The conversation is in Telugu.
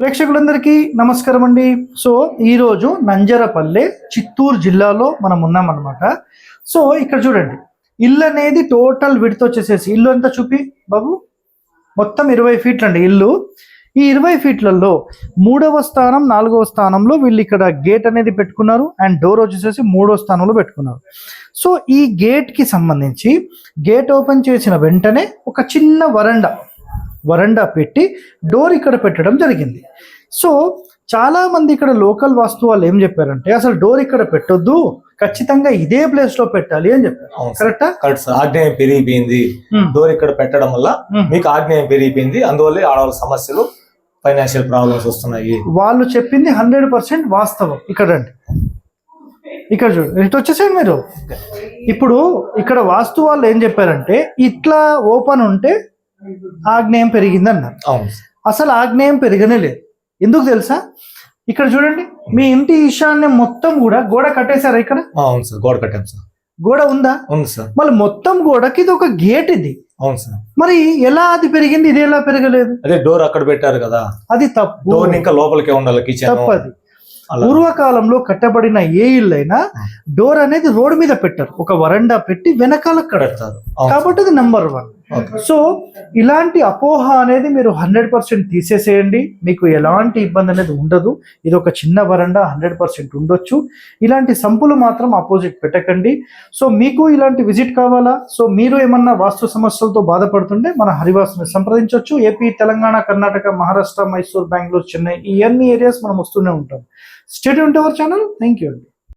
ప్రేక్షకులందరికీ నమస్కారం అండి సో ఈరోజు నంజరపల్లె చిత్తూరు జిల్లాలో మనం ఉన్నామన్నమాట. సో ఇక్కడ చూడండి. ఇల్లు అనేది టోటల్ విడితో వచ్చేసేసి ఇల్లు అంతా చూపి బాబు? మొత్తం ఇరవై ఫీట్లు అండి ఇల్లు. ఈ ఇరవై ఫీట్లలో మూడవ స్థానం నాలుగవ స్థానంలో వీళ్ళు ఇక్కడ గేట్ అనేది పెట్టుకున్నారు అండ్ డోర్ వచ్చేసేసి మూడో స్థానంలో పెట్టుకున్నారు. సో ఈ గేట్కి సంబంధించి గేట్ ఓపెన్ చేసిన వెంటనే ఒక చిన్న వరండా వరండా పెట్టి డోర్ ఇక్కడ పెట్టడం జరిగింది. సో చాలా మంది ఇక్కడ లోకల్ వాస్తు వాళ్ళు ఏం చెప్పారంటే అసలు డోర్ ఇక్కడ పెట్టొద్దు ఖచ్చితంగా ఇదే ప్లేస్లో పెట్టాలి అని చెప్పారు. కరెక్టా కరెక్ట్ సార్. ఆగ్నేయం పెరిగిపోయింది. డోర్ ఇక్కడ పెట్టడం వల్ల. మీకు ఆగ్నేయం పెరిగిపోయింది. అందువల్ల ఆడవాళ్ళ సమస్యలు ఫైనాన్షియల్ ప్రాబ్లమ్స్ వస్తున్నాయి. వాళ్ళు చెప్పింది హండ్రెడ్ పర్సెంట్ వాస్తవం. ఇక్కడ రండి. ఇక్కడ చూడండి ఇటు వచ్చేసేయండి మీరు. ఇప్పుడు ఇక్కడ వాస్తు వాళ్ళు ఏం చెప్పారంటే ఇట్లా ఓపెన్ ఉంటే ఆగ్నేయం పెరిగింది అన్నారు. అవును. అసలు ఆగ్నేయం పెరగనే లేదు. ఎందుకు తెలుసా? ఇక్కడ చూడండి మీ ఇంటి ఈశాన్యం మొత్తం కూడా గోడ కట్టేశారా ఇక్కడ? అవును సార్ గోడ కట్టాం సార్. గోడ ఉందా? ఉంది సార్. మళ్ళీ మొత్తం గోడకి ఇది ఒక గేట్ ఇది. అవును సార్. మరి ఎలా అది పెరిగింది ఇది ఎలా పెరగలేదు? అదే డోర్ అక్కడ పెట్టారు కదా. అది తప్పు. డోర్ ఇంకా లోపలికే ఉండాలి కిచెన్ తప్పది. పూర్వకాలంలో కట్టబడిన ఏ ఇల్లు అయినా డోర్ అనేది రోడ్ మీద పెట్టారు. ఒక వరండా పెట్టి వెనకాల కడతారు. అవును. కాబట్టి అది నంబర్ వన్. సో ఇలాంటి అపోహ అనేది మీరు హండ్రెడ్ పర్సెంట్ తీసేసేయండి. మీకు ఎలాంటి ఇబ్బంది అనేది ఉండదు. ఇది ఒక చిన్న వరండా హండ్రెడ్ పర్సెంట్ ఉండొచ్చు. ఇలాంటి సంపులు మాత్రం ఆపోజిట్ పెట్టకండి. సో మీకు ఇలాంటి విజిట్ కావాలా? సో మీరు ఏమన్నా వాస్తు సమస్యలతో బాధపడుతుంటే మన హరివాసుని సంప్రదించవచ్చు ఏపీ తెలంగాణ కర్ణాటక మహారాష్ట్ర మైసూర్ బెంగళూరు చెన్నై ఈ అన్ని ఏరియాస్ మనం వస్తూనే ఉంటాం. స్టేట్ ఉంటే అవర్ ఛానల్ థ్యాంక్ యూ అండి